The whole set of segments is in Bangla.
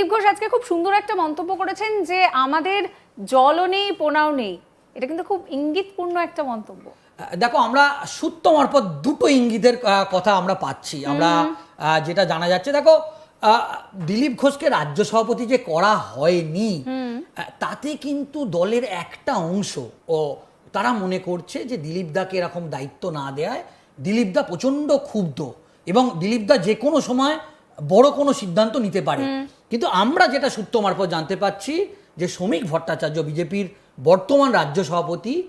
দিলীপ ঘোষ আজকে খুব সুন্দর একটা মন্তব্য করেছেন যে আমাদের জলও নেই পোনাও নেই। এটা কিন্তু খুব ইঙ্গিতপূর্ণ একটা মন্তব্য। দেখো আমরা সূত্র মারফত দুটো ইঙ্গিতের কথা আমরা পাচ্ছি। আমরা যেটা জানা যাচ্ছে দেখো দিলীপ ঘোষকে রাজ্য সভাপতি যে করা হয়নি তাতে কিন্তু দলের একটা অংশ ও তারা মনে করছে যে দিলীপ দাকে এরকম দায়িত্ব না দেওয়ায় দিলীপ দা প্রচণ্ড ক্ষুব্ধ এবং দিলীপ দা যে কোনো সময় বড় কোনো সিদ্ধান্ত নিতে পারে। কিন্তু আমরা যেটা সূত্র মারফত জানতে পাচ্ছি যে শ্রমিক ভট্টাচার্য বিজেপির বর্তমান রাজ্য সভাপতি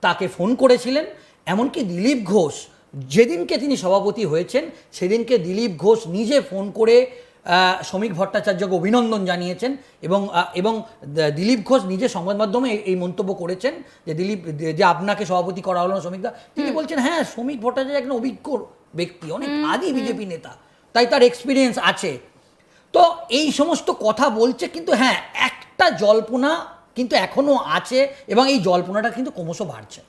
তাকে ফোন করেছিলেন। এমনকি দিলীপ ঘোষ যেদিনকে তিনি সভাপতি হয়েছেন সেদিনকে দিলীপ ঘোষ নিজে ফোন করে শ্রমিক ভট্টাচার্যকে অভিনন্দন জানিয়েছেন এবং এবং দিলীপ ঘোষ নিজে সংবাদ মাধ্যমে এই- এই মন্তব্য করেছেন যে দিলীপ যে আপনাকে সভাপতি করা হলো না শ্রমিকদা। তিনি বলছেন হ্যাঁ শ্রমিক ভট্টাচার্য একজন অভিজ্ঞ ব্যক্তি অনেক আদি বিজেপি নেতা। তাই তার এক্সপিরিয়েন্স আছে। তো এই সমস্ত কথা বলছে কিন্তু হ্যাঁ একটা জল্পনা কিন্তু এখনও আছে এবং এই জল্পনাটা কিন্তু ক্রমশ বাড়ছে।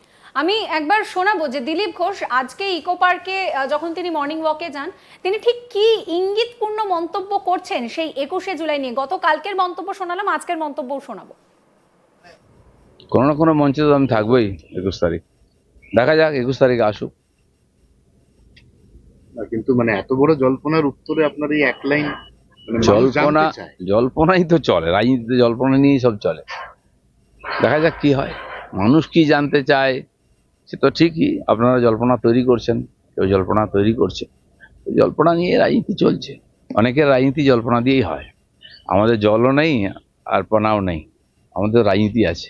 আমি একবার শোনাবো যে দিলীপ ঘোষ আজকে ইকো পার্কে যখন তিনি মর্নিং ওয়াকে যান তিনি ঠিক কি ইঙ্গিতপূর্ণ মন্তব্য করছেন সেই একুশে জুলাই নিয়ে? গত কালকের মন্তব্য শোনালাম আজকের মন্তব্যও শোনাবো। কোনো না কোনো মঞ্চে তো আমি থাকবোই একুশ তারিখ। দেখা যাক একুশ তারিখে আসুক। কিন্তু মানে এত বড় জল্পনার উত্তরে আপনার এই এক লাইন জল্পনা জল্পনাই তো চলে রাজনীতিতে জল্পনা নিয়েই সব চলে। দেখা যাক কি হয়। মানুষ কি জানতে চায় সে তো ঠিকই আপনারা জল্পনা তৈরি করছেন কেউ জল্পনা তৈরি করছে। জল্পনা নিয়ে রাজনীতি চলছে। অনেকের রাজনীতি জল্পনা দিয়েই হয়। আমাদের জলও নেই আর পনাও নেই। আমাদের রাজনীতি আছে।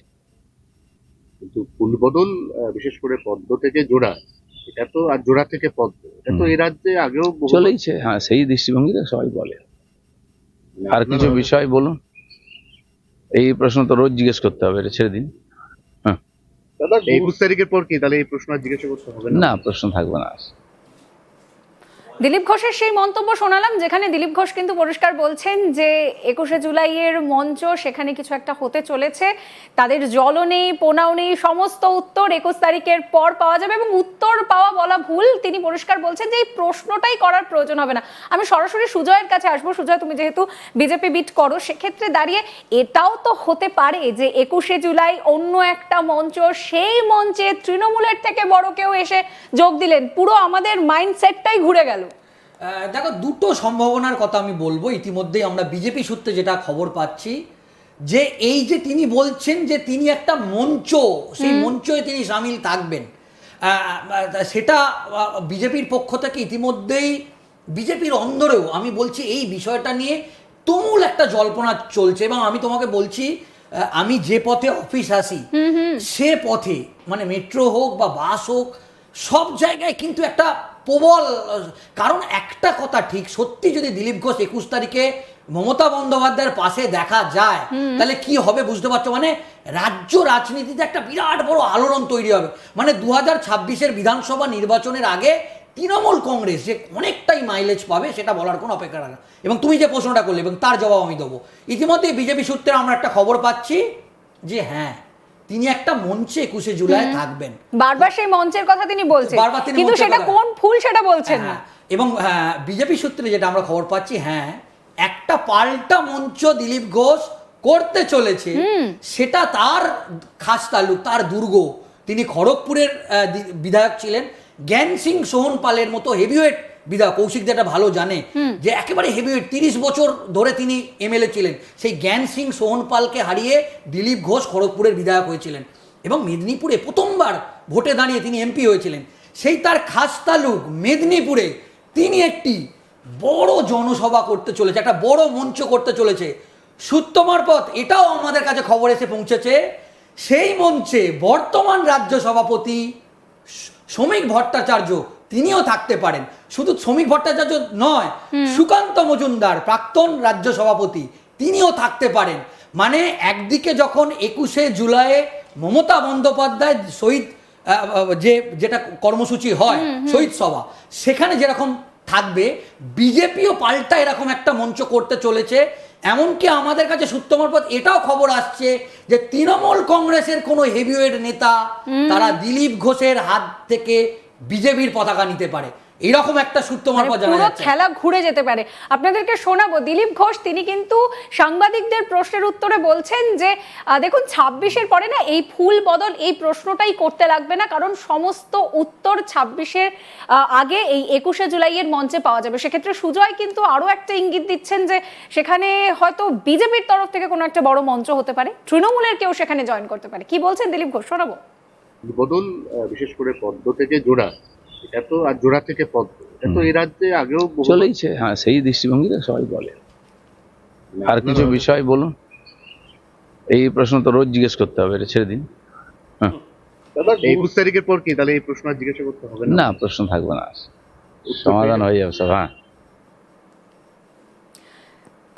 কিন্তু ফুলবদল বিশেষ করে পদ্ম থেকে জোড়া এটা তো আর জোড়া থেকে পদ্ম। এটা তো। এই রাজ্যে আগেও চলেইছে হ্যাঁ সেই দৃষ্টিভঙ্গিতে সবাই বলে। মানে আর কিছু বিষয় বলুন? এই প্রশ্ন তো রোজ জিজ্ঞেস করতে হবে এটা ছেড়ে দিন। একুশ তারিখের পর কি? তাহলে এই প্রশ্ন আর জিজ্ঞাসা করতে হবে না। না প্রশ্ন থাকবে না। দিলীপ ঘোষের সেই মন্তব্য শোনালাম, যেখানে দিলীপ ঘোষ কিন্তু পরিষ্কার বলছেন যে একুশে জুলাইয়ের মঞ্চ সেখানে কিছু একটা হতে চলেছে। তাদের জলও নেই, পোনাও নেই, সমস্ত উত্তর একুশ তারিখের পর পাওয়া যাবে এবং উত্তর পাওয়া বলা ভুল। তিনি পরিষ্কার বলছেন যে এই প্রশ্নটাই করার প্রয়োজন হবে না। আমি সরাসরি সুজয়ের কাছে আসব। সুজয়, তুমি যেহেতু বিজেপি বিট করো, সেক্ষেত্রে দাঁড়িয়ে এটাও তো হতে পারে যে একুশে জুলাই অন্য একটা মঞ্চ, সেই মঞ্চে তৃণমূলের থেকে বড় কেউ এসে যোগ দিলেন। পুরো আমাদের মাইন্ডসেটটাই ঘুরে গেল। দেখো দুটো সম্ভাবনার কথা আমি বলব। ইতিমধ্যেই আমরা বিজেপি সূত্রে যেটা খবর পাচ্ছি যে এই যে তিনি বলছেন যে তিনি একটা মঞ্চ সেই মঞ্চে তিনি সামিল থাকবেন। সেটা বিজেপির পক্ষ থেকে ইতিমধ্যেই বিজেপির অন্দরেও আমি বলছি এই বিষয়টা নিয়ে তুমুল একটা জল্পনা চলছে। এবং আমি তোমাকে বলছি আমি যে পথে অফিস আসি সে পথে মানে মেট্রো হোক বা বাস হোক সব জায়গায় কিন্তু একটা প্রবল কারণ একটা কথা ঠিক সত্যি যদি দিলীপ ঘোষ একুশ তারিখে মমতা বন্দ্যোপাধ্যায়ের পাশে দেখা যায় তাহলে কি হবে বুঝতে পারছ? মানে রাজ্য রাজনীতিতে একটা বিরাট বড় আলোড়ন তৈরি হবে। মানে দু হাজার ছাব্বিশের বিধানসভা নির্বাচনের আগে তৃণমূল কংগ্রেস যে অনেকটাই মাইলেজ পাবে সেটা বলার কোনো অপেক্ষা রাখে এবং তুমি যে প্রশ্নটা করলে এবং তার জবাব আমি দেবো। ইতিমধ্যে বিজেপি সূত্রে আমরা একটা খবর পাচ্ছি যে হ্যাঁ তিনি একটা মঞ্চে একুশে জুলাই থাকবেন। বারবার সেই মঞ্চের কথা তিনি বলছেন। কিন্তু সেটা কোন ফুল সেটা বলছেন না। হ্যাঁ, এবং বিজেপি সূত্রে যেটা আমরা খবর পাচ্ছি হ্যাঁ একটা পাল্টা মঞ্চ দিলীপ ঘোষ করতে চলেছে সেটা তার খাস তালুক তার দুর্গ। তিনি খড়গপুরের বিধায়ক ছিলেন। জ্ঞান সিং সোহন পালের মতো হেভিওয়েট বিধায়ক কৌশিক যেটা ভালো জানে যে একেবারে হেভিওয়েট তিরিশ বছর ধরে তিনি এমএলএ ছিলেন। সেই জ্ঞান সিং সোহন পালকে হারিয়ে দিলীপ ঘোষ খড়গপুরের বিধায়ক হয়েছিলেন এবং মেদিনীপুরে প্রথমবার ভোটে দাঁড়িয়ে তিনি এমপি হয়েছিলেন। সেই তার খাস তালুক মেদিনীপুরে তিনি একটি বড় জনসভা করতে চলেছে একটা বড় মঞ্চ করতে চলেছে। সূত্র মারফত এটাও আমাদের কাছে খবর এসে পৌঁছেছে। সেই মঞ্চে বর্তমান রাজ্য সভাপতি শ্রমিক ভট্টাচার্য তিনিও থাকতে পারেন। শুধু শ্রমিক ভট্টাচার্য নয় সুকান্ত মজুমদার প্রাক্তন রাজ্য সভাপতি তিনিও থাকতে পারেন। মানে একদিকে যখন একুশে জুলাইয়ে মমতা বন্দ্যোপাধ্যায় শহীদ যে যেটা কর্মসূচি হয় শহীদ সভা সেখানে যেরকম থাকবে বিজেপিও পাল্টা এরকম একটা মঞ্চ করতে চলেছে। এমনকি আমাদের কাছে সূত্র মারফত এটাও খবর আসছে যে তৃণমূল কংগ্রেসের কোনো হেভিওয়েট নেতা তারা দিলীপ ঘোষের হাত থেকে বিজেপির পতাকা নিতে পারে। এরকম একটা সূত্র মানে মারফত জানা পুরো যাচ্ছে। খেলা ঘুরে যেতে পারে। আপনাদেরকে শোনাবো দিলীপ ঘোষ তিনি কিন্তু সাংবাদিকদের প্রশ্নের উত্তরে বলছেন যে দেখুন ছাব্বিশের পরে না এই ফুল বদল এই প্রশ্নটাই করতে লাগবে না কারণ সমস্ত উত্তর ছাব্বিশের আগে এই একুশে জুলাইয়ের মঞ্চে পাওয়া যাবে। সেক্ষেত্রে সুজয় কিন্তু আরও একটা ইঙ্গিত দিচ্ছেন যে সেখানে হয়তো বিজেপির তরফ থেকে কোনো একটা বড় মঞ্চ হতে পারে তৃণমূলের কেউ সেখানে জয়েন করতে পারে। কি বলছেন দিলীপ ঘোষ? শোনাবো। বদল বিশেষ করে পদ্ম থেকে জোড়া। এটা তো আর জোড়া থেকে পদ্ম। এটা তো এই রাজ্যে আগেও চলেইছে হ্যাঁ সেই দৃষ্টিভঙ্গিতে সবাই বলে। আর কিছু বিষয় বলুন? এই প্রশ্ন তো রোজ জিজ্ঞেস করতে হবে এটা ছেড়ে দিন। হ্যাঁ। একুশ তারিখের পর কি? তাহলে এই প্রশ্ন জিজ্ঞেস করতে হবে না? না প্রশ্ন থাকবে না। সমাধান হয়ে যাবে সব হ্যাঁ।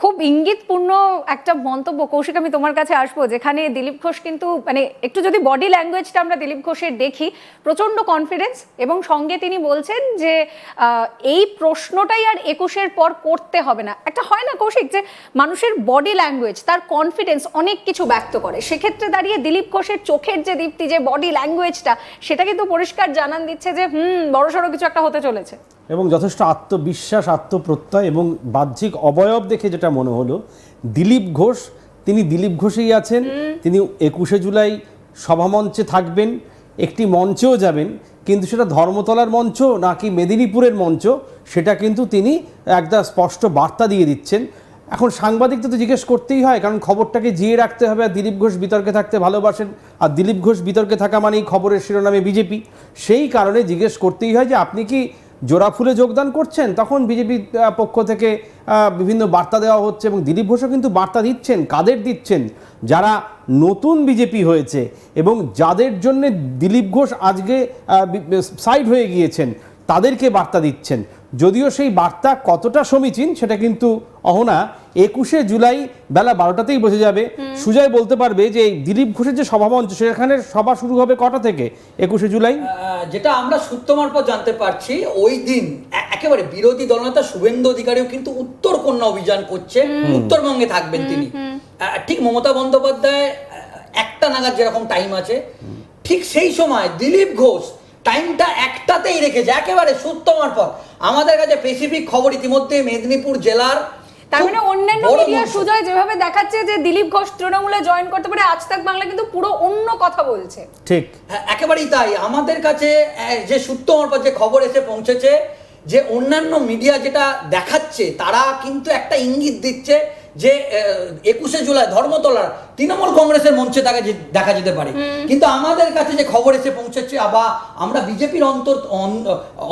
খুব ইঙ্গিতপূর্ণ একটা মন্তব্য কৌশিক, আমি তোমার কাছে আসব, যেখানে দিলীপ ঘোষ কিন্তু মানে একটু যদি বডি ল্যাঙ্গুয়েজটা আমরা দিলীপ ঘোষের দেখি প্রচণ্ড কনফিডেন্স এবং সঙ্গে তিনি বলছেন যে এই প্রশ্নটাই আর একুশের পর করতে হবে না। একটা হয় না কৌশিক যে, মানুষের বডি ল্যাঙ্গুয়েজ তার কনফিডেন্স অনেক কিছু ব্যক্ত করে। সেক্ষেত্রে দাঁড়িয়ে দিলীপ ঘোষের চোখের যে দীপ্তি, যে বডি ল্যাঙ্গুয়েজটা সেটা কিন্তু পরিষ্কার জানান দিচ্ছে যে, হুম, বড়সড় কিছু একটা হতে চলেছে। এবং যথেষ্ট আত্মবিশ্বাস আত্মপ্রত্যয় এবং বাহ্যিক অবয়ব দেখে যেটা মনে হলো দিলীপ ঘোষ তিনি দিলীপ ঘোষেই আছেন তিনি একুশে জুলাই সভামঞ্চে থাকবেন একটি মঞ্চেও যাবেন কিন্তু সেটা ধর্মতলার মঞ্চ নাকি মেদিনীপুরের মঞ্চ সেটা কিন্তু তিনি একটা স্পষ্ট বার্তা দিয়ে দিচ্ছেন। এখন সাংবাদিকদের তো জিজ্ঞেস করতেই হয় কারণ খবরটাকে জিয়ে রাখতে হবে আর দিলীপ ঘোষ বিতর্কে থাকতে ভালোবাসেন আর দিলীপ ঘোষ বিতর্কে থাকা মানেই খবরের শিরোনামে বিজেপি। সেই কারণে জিজ্ঞেস করতেই হয় যে আপনি কি জোড়া ফুলে যোগদান করছেন, তখন বিজেপির পক্ষ থেকে বিভিন্ন বার্তা দেওয়া হচ্ছে এবং দিলীপ ঘোষও কিন্তু বার্তা দিচ্ছেন, কাদের দিচ্ছেন, যারা নতুন বিজেপি হয়েছে এবং যাদের জন্য দিলীপ ঘোষ আজকে সাইড হয়ে গিয়েছেন, তাদেরকে বার্তা দিচ্ছেন। যদিও সেই বার্তা কতটা সমীচীন সেটা কিন্তু অহনা একুশে জুলাই বেলা বারোটাতেই বোঝা যাবে। সুজয় বলতে পারবে যে দিলীপ ঘোষের যে সভামঞ্চ সেখানে সভা শুরু হবে কটা থেকে? একুশে জুলাই? আহ, যেটা আমরা সূত্র মারফত জানতে পারছি ওই দিন একেবারে বিরোধী দলনেতা শুভেন্দু অধিকারীও কিন্তু উত্তর কন্যা অভিযান করছে। উত্তরবঙ্গে থাকবেন তিনি। আহ, ঠিক মমতা বন্দ্যোপাধ্যায় একটা নাগাদ যেরকম টাইম আছে ঠিক সেই সময় দিলীপ ঘোষ টাইমটা একটাতেই রেখেছে একেবারে সূত্র মারফত আমাদের কাছে স্পেসিফিক খবর ইতিমধ্যে মেদিনীপুর জেলার তার মানে অন্যান্য মিডিয়া। সুজয় যেভাবে দেখাচ্ছে যে দিলীপ ঘোষ তৃণমূলে জয়েন করতে পারে আজ তাক বাংলা কিন্তু পুরো অন্য কথা বলছে। ঠিক। হ্যাঁ, একেবারেই তাই। আমাদের কাছে যে সূত্র মারফত যে খবর এসে পৌঁছেছে যে অন্যান্য মিডিয়া যেটা দেখাচ্ছে তারা কিন্তু একটা ইঙ্গিত দিচ্ছে যে একুশে জুলাই ধর্মতলার তৃণমূল কংগ্রেসের মঞ্চে তাকে দেখা যেতে পারে। কিন্তু আমাদের কাছে যে খবর এসে পৌঁছেছে আবার আমরা বিজেপির অন্তর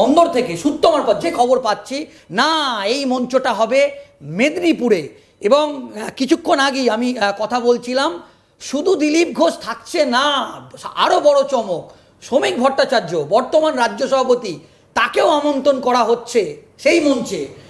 অন্দর থেকে সূত্র মারফত যে খবর পাচ্ছি না এই মঞ্চটা হবে মেদিনীপুরে। এবং কিছুক্ষণ আগেই আমি কথা বলছিলাম শুধু দিলীপ ঘোষ থাকছে না আরও বড় চমক শ্রমিক ভট্টাচার্য বর্তমান রাজ্য সভাপতি তাকেও আমন্ত্রণ করা হচ্ছে সেই মঞ্চে।